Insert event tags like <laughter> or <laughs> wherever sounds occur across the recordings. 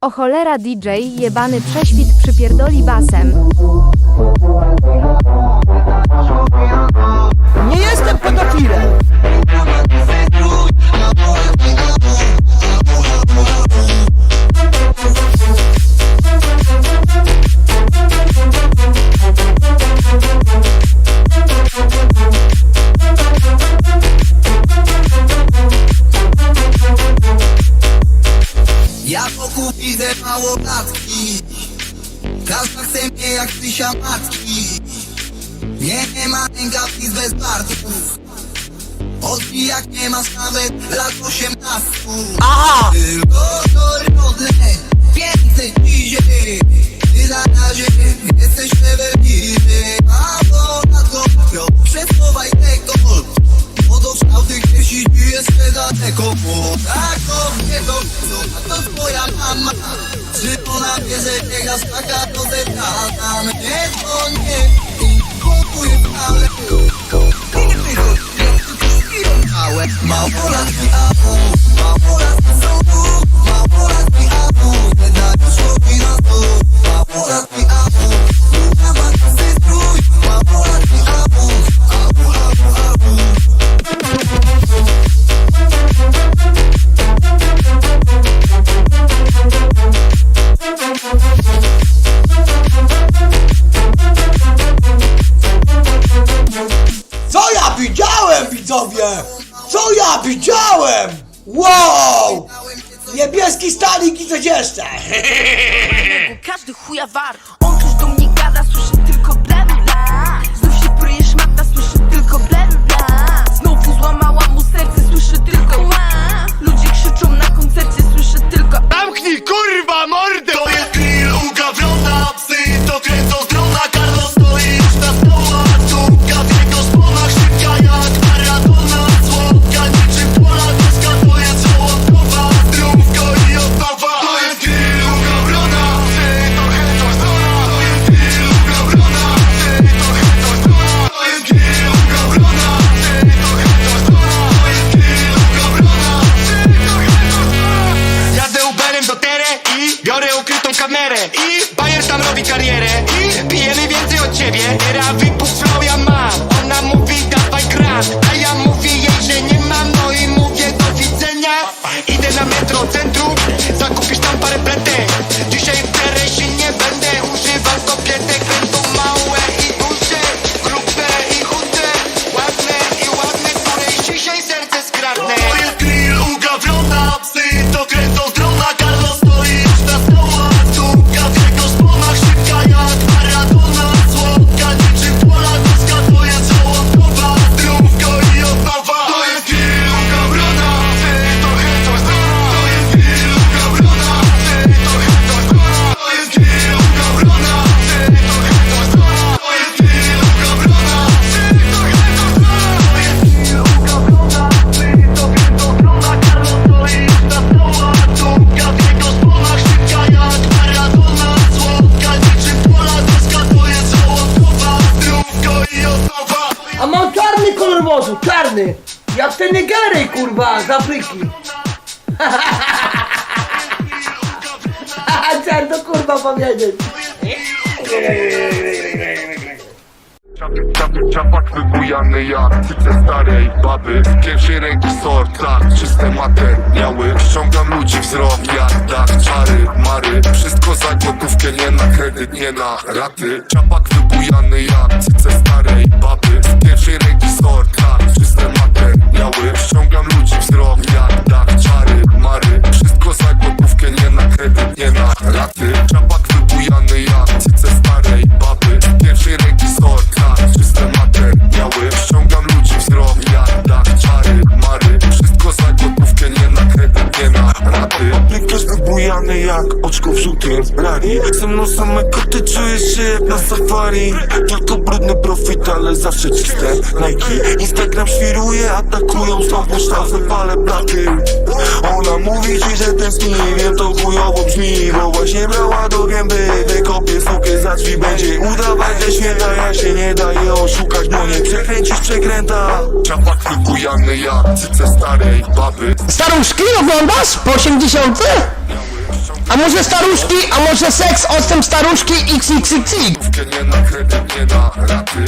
O cholera DJ jebany prześwit przypierdoli basem. Nie jestem pedofilem! Marysia Matki Nie ma rękawic bez bartów. Odbijak nie ma nawet lat osiemnastu. Aha! Tylko dorodne, więcej idzie Ty na razie jesteś lewelnicy A ponadto wszystko wajdzie Auty gdzieś jest daleko Bo taką kobietą A to twoja mama Czy ona wie, że biega z taka do detala Mnie to nie Kupuje w ale Małpolatki abu, małpolatki znowu Małpolatki abu, nie daj już na stół Małpolatki abu kurwa, zapryśnij. <laughs> Czarno kurwa powiedzieć. Czapak wybujany jak widzę starej baby Z pierwszej ręki sort, tak, czyste materiały Ściągam ludzi wzrok jak dach, czary, mary Wszystko za gotówkę, nie na kredyt, nie na raty Czapak wybujany jak cyce jestem Nike, Instagram świruje, atakują Stawne sztafy, palę blakiem Ona mówi ci, że tęskni Wiem, to chujowo brzmi Bo właśnie brała do gęby Wykopię sukę za drzwi Będzie udawać, że święta Ja się nie daję oszukać Bo nie przekręcisz przekręta Ciapak wykujany jak cyce starej baby Starą szkil oglądasz? Po 80? A może staruszki, a może seks, odstęp staruszki XXX? Nie na kredyt, nie na raty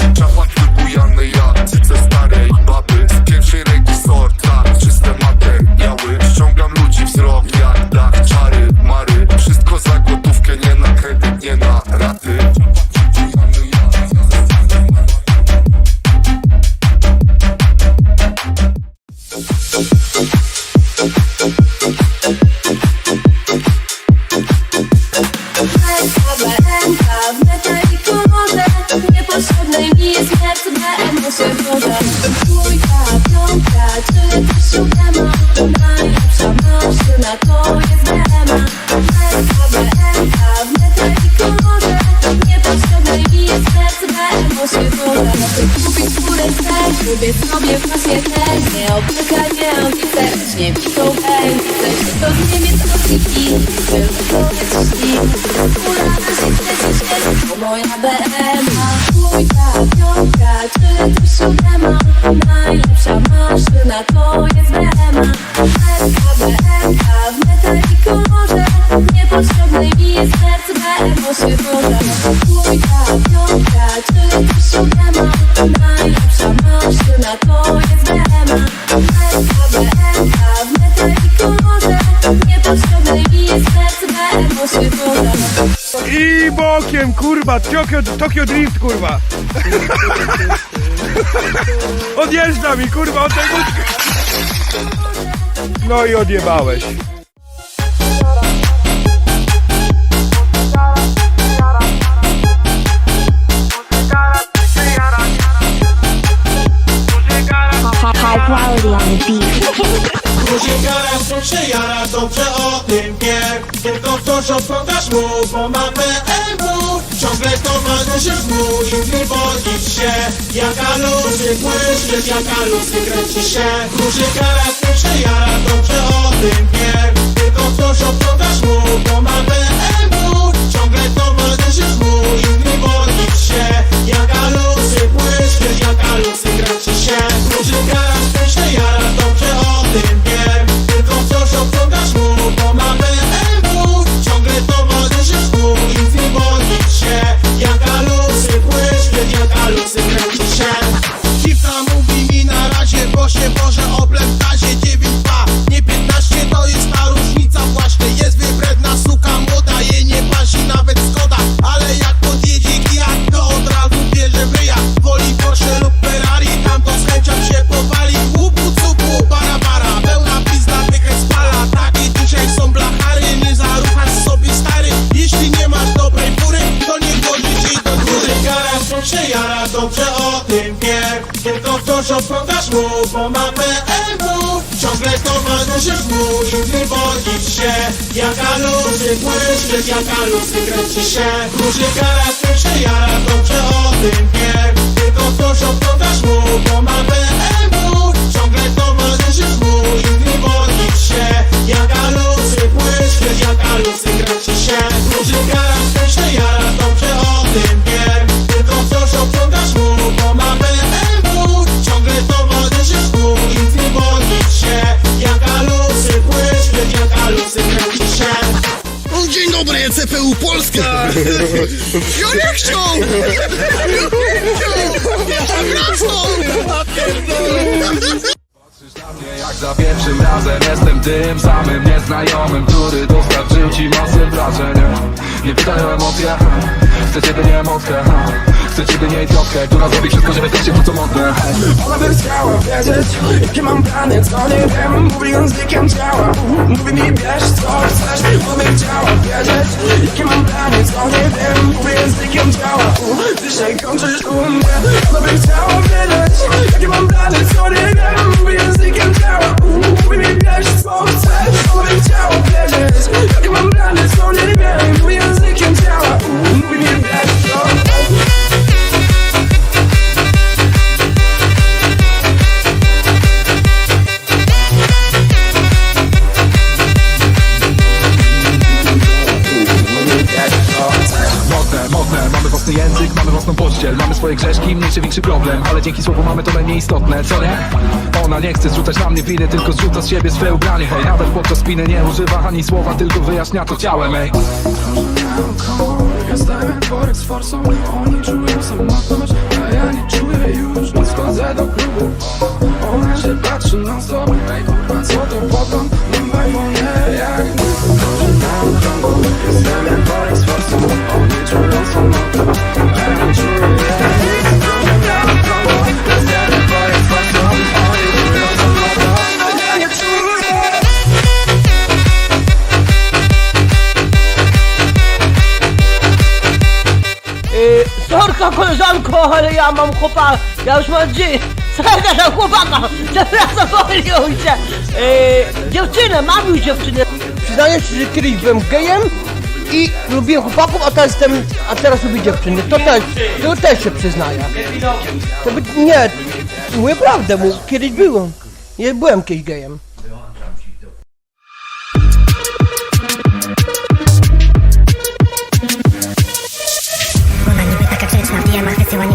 jak ze starej baby kurwa, Tokio, Tokio Drift, kurwa. Odjeżdża mi, kurwa, od tego... No i odjebałeś. High quality on the beat. Guzikara się jara, dobrze o ktoś odpowiadasz mu, bo ma BMW Ciągle towarzyszy mu i wywodzić się. Jaka luzy błyszczysz, jaka luzy kręci się. Guzikara się jara, dobrze o tym wie Tylko ktoś odpowiadasz mu, bo ma BMW Ciągle towarzyszy mu i wywodzić się. Jaka luzy błyszczysz, jaka luzy kręci się. Guzikara się jara, dobrze o tym wie Tylko wciąż Ciągle towarzyszysz mu i wywodzić się. Jaka luzy błyszczysz, jaka luzy kręci się. Duży się jara, dobrze o tym wie Tylko ktoś obciągasz mu, bo ma BMW Ciągle towarzyszysz mu i wywodzić się. Jaka luzy błyszczysz, jaka luzy kręci się. Duży się jara, dobrze o tym wie Dzień dobry, CPU Polska! Ja nie chciał! Ja nie chciał! Jak za pierwszym razem jestem tym samym nieznajomym Który dostarczył ci masę wrażeń Nie pytaj o emocje Chcę ciebie nie Chcę ciebie nie idiotkę Która zrobi wszystko, żeby stać się to co modne Ona by chciała wiedzieć, jakie mam plany, co nie wiem Mówi językiem ciała, mówi mi bierz co chcesz Ona by chciała wiedzieć, jakie mam plany, co nie wiem Mówi językiem ciała, dzisiaj kończysz u mnie Ona by chciała wiedzieć, jakie mam plany, co nie wiem Mówi językiem ciała, mówi mi bierz co chcesz Ona by chciała wiedzieć, jakie mam plany, co nie wiem Mówi językiem ciała, mówi mi większy problem Ale dzięki słowu mamy to najmniej istotne, co nie? Ona nie chce zrzucać na mnie winy Tylko zrzuca z siebie swe ubranie Hej, nawet podczas spiny nie używa ani słowa Tylko wyjaśnia to ciałem, ej. Jestem worek z forsą Oni czują samotność A ja nie czuję już Nic wchodzę do klubu. Ona się patrzy na stop Ej kurwa co to potom Mam w ja mam chłopaka, ja już mam dzie... Sorka <laughs> za chłopaka, przepraszam, pomyliłem się. Yy, dziewczynę, mam już dziewczynę. Przyznaję się, że kiedyś byłem gejem i lubiłem chłopaków, a teraz jestem, a teraz lubię dziewczyny. To też, to też się przyznaję. To by, nie, mówię prawdę, mu kiedyś byłem. Nie byłem kiedyś gejem.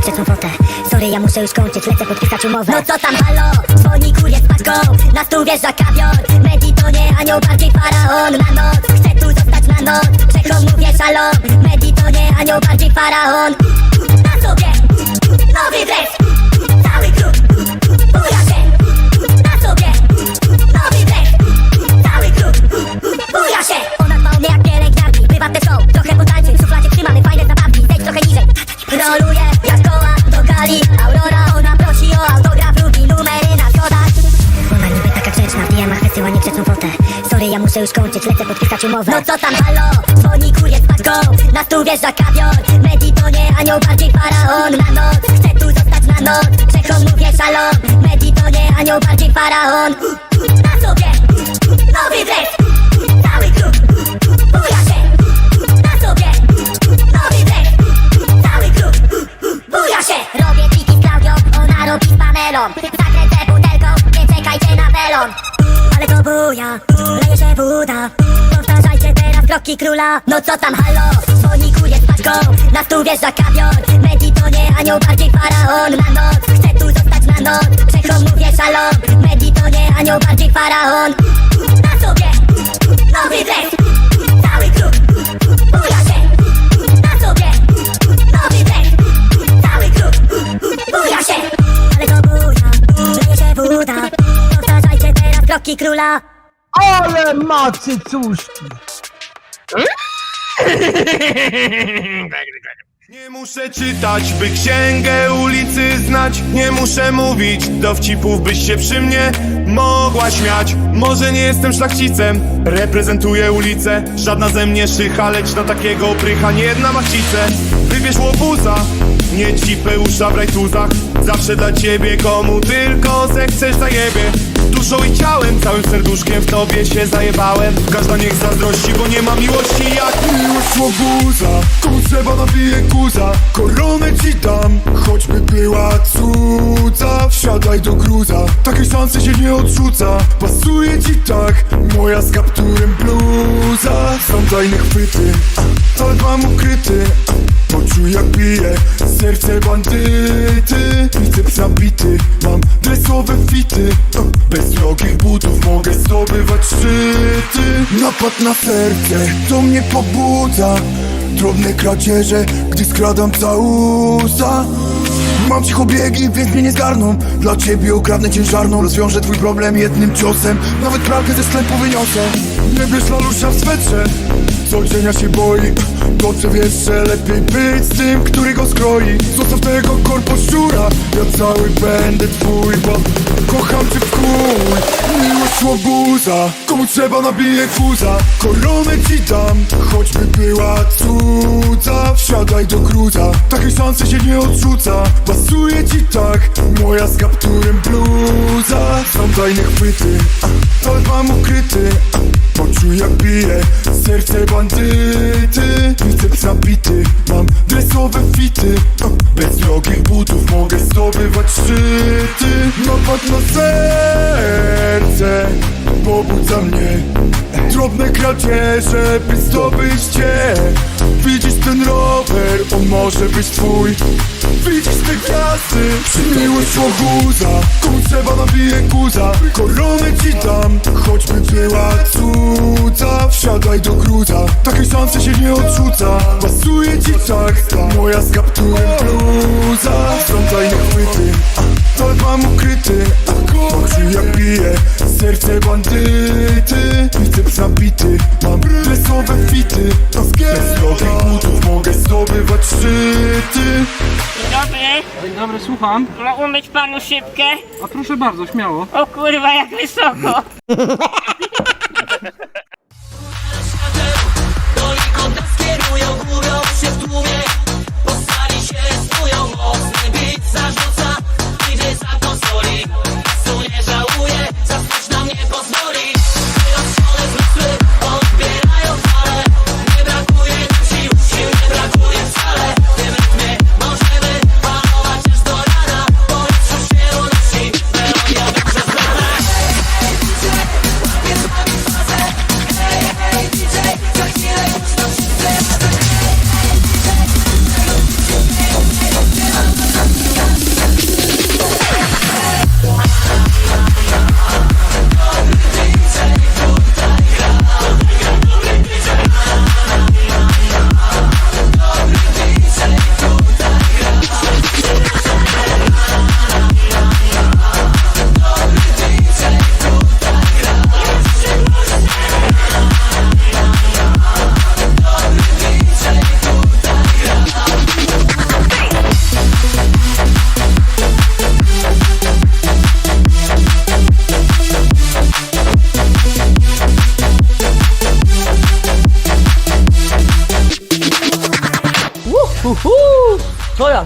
Niegrzeczną fotę Sorry, ja muszę już kończyć, lecę podpisać umowę No co tam, halo? Dzwoni kurier z paczką Na stół wjeżdża kawior. Medi to nie anioł, bardziej faraon. Na noc, chcę tu zostać na noc. Czechom mówię szalom. Medi to nie anioł, bardziej faraon. Na sobie Nowy dres. Cały klub Buja się. Na sobie Nowy dres. Cały klub Buja się. Ona o mnie jak pielęgniarki też show Trochę potańczyć W szufladzie trzymamy fajne zabawki. Zejdź trochę niżej. Roluje jak muszę już kończyć Lecę podpisać umowę No co tam, halo? Dzwoni kurier z paczką. Na stół wjeżdża kawior. Medi to nie anioł, bardziej faraon. Na noc, chcę tu zostać na noc. Czechom mówię szalom Medi to nie anioł, bardziej faraon. Na sobie Nowy dres Cały klub. Buja się. Na sobie Nowy dres Cały klub. Buja się. Robię triki z Klaudią. Ona robi z Pamelą Zakręcę butelką. Nie czekajcie na pelon Ale to buja Leje się woda Powtarzajcie teraz kroki króla. No co tam halo? Dzwoni kurier z paczką. Na stół wjeżdża kawior. Medi to nie anioł Bardziej faraon. Na noc Chcę tu zostać na noc. Czechom mówię szalom Medi to nie anioł Bardziej faraon. Na sobie Nowy dres Cały klub kroki króla. Ale macy cuszki. Nie muszę czytać, by księgę ulicy znać. Nie muszę mówić dowcipów, byś się przy mnie mogła śmiać. Może nie jestem szlachcicem, reprezentuję ulicę. Żadna ze mnie szycha, lecz na takiego prycha nie jedna macice Wybierz łobuza, nie cipę w rajtuzach Zawsze dla ciebie, komu tylko zechcesz zajebie. Duszą i ciałem, całym serduszkiem w tobie się zajebałem. Każda niech zazdrości, bo nie ma miłości jak Miłość łobuza, komu trzeba nabije guza Koronę ci dam, choćby była cudza Wsiadaj do gruza, takiej szansy się nie odrzuca Pasuje ci tak, moja z kapturem bluza Są tajne chwyty, mam ukryty Poczuj jak bije serce bandyty. Biceps nabity, mam dresowe fity. Bez drogich butów mogę zdobywać szczyty. Napad na serce, to mnie pobudza. Drobne kradzieże, gdy skradam całusa Mam cichobiegi, więc mnie nie zgarną. Dla ciebie ukradnę ciężarną Rozwiążę twój problem jednym ciosem. Nawet pralkę ze sklepu wyniosę. Nie bierz lalusza w swetrze. Co cienia się boi Dobrze wiesz, że lepiej być z tym, który go skroi? Zostaw tego korpo szczura? Ja cały będę twój, bo kocham cię w chuj. Miłość łobuza Komu trzeba nabije fuza? Koronę ci dam Choćby była cudza. Wsiadaj do gruza Takiej szansy się nie odrzuca. Pasuje ci tak Moja z kapturem bluza. Są tajne chwyty Ale mam ukryty Poczuj jak bije serce bandyty. Biceps nabity, mam dresowe fity. Bez drogich butów mogę zdobywać szczyty. Napad na serce pobudza mnie. Drobne kradzieże, by zdobyć cię. Widzisz ten rower, on może być twój Te gwiazdy, przymiłość łobuza Komu trzeba nabije guza. Koronę ci dam, choćby była cudza. Wsiadaj do gruza, takiej szansy się nie odrzuca. Pasuje ci tak, moja z kapturem bluza. Sprzątaj na chwyty, to mam ukryty Oczy jak bije, serce bandyty Biceps nabity, mam dresowe fity Bez nowych butów mogę zdobywać szczyty Dobry, Dzień dobry, słucham. ma umyć panu szybkę? A proszę bardzo, śmiało. O kurwa, jak wysoko! <laughs>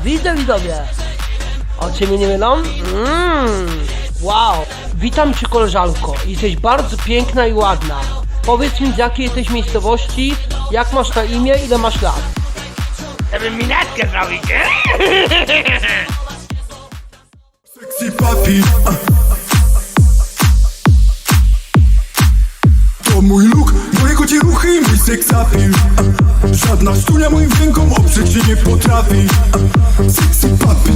widzę, widzowie? Oczy mnie nie mylą? Mmm, wow! Witam cię, koleżanko. Jesteś bardzo piękna i ładna. Powiedz mi, z jakiej jesteś miejscowości, jak masz na imię, ile masz lat? Żeby minetkę zrobić, Sexy papi. To mój look, kocie ruchy i mój. Żadna sztunia moim rękom oprzeć się nie potrafi. Sexy papi.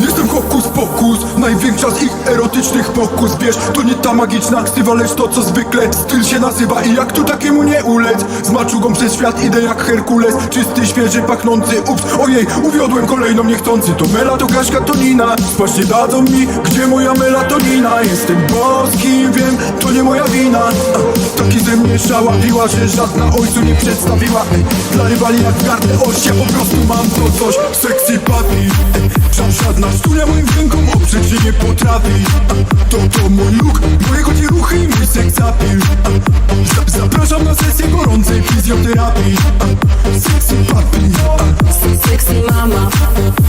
Jestem hokus pokus, największa z ich erotycznych pokus Wiesz, to nie ta magiczna ksywa, lecz to co zwykle styl się nazywa I jak tu takiemu nie ulec? Z maczugą przez świat idę jak Herkules Czysty, świeży, pachnący, ups, ojej Uwiodłem kolejną niechcący, to mela, to Kaśka, to Nina Spać dadzą mi, gdzie moja melatonina Jestem boski, wiem, to nie moja wina Taki ze mnie szała że żadna ojcu nie przedstawiła. Ej, Dla rywali jak gardle oś, po prostu mam to coś. Sexy papi, żadna sztunia moim rękom oprzeć się nie potrafi. To, to mój look, moje kocie ruchy i mój seks appeal Zapraszam na sesję gorącej fizjoterapii. Sexy papi, Sexy mama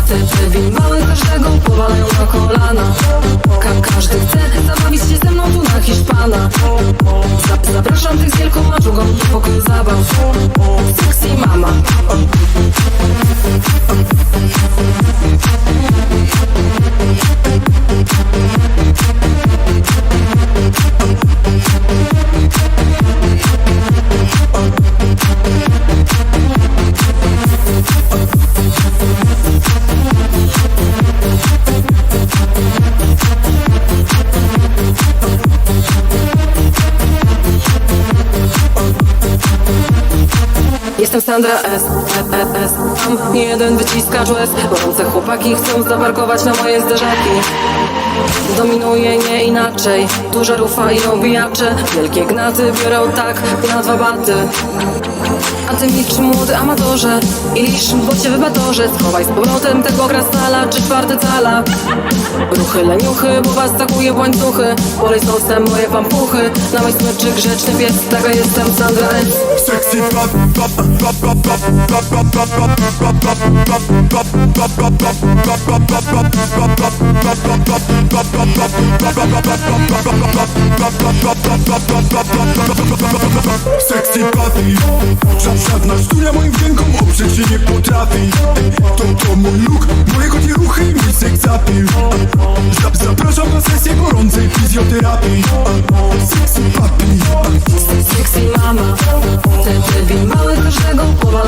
Te drzwi małe każdego powalają na kolana. Ka każdy chce zabawić się ze mną tu na Hiszpana. Zap Zapraszam tych z wielką maczugą do pokoju zabaw. Sexy mama. Jestem Sandra S, E, E, S. Tam nie jeden wyciskacz łez Gorące chłopaki chcą zaparkować na moje zderzaki. Dominuje nie inaczej Duża rufa i obijacze Wielkie gnaty biorą tak na dwa baty A ty milcz młody amatorze I licz, bo cię wybatorze Schowaj z powrotem tego krasnala Czy czwarty cala Ruchy leniuchy, bo was takuje w łańcuchy Polej sosem moje pampuchy Na mój smyczy grzeczny pies Taka jestem Sandra S Sexy Żadna sztura moim wdziękom oprzeć się nie potrafi. To to mój luk, moje kocie ruchy i mój seks Zapraszam na sesję gorącej fizjoterapii. Sexy papi. Sexy mama Ten debil mały, dużego głowa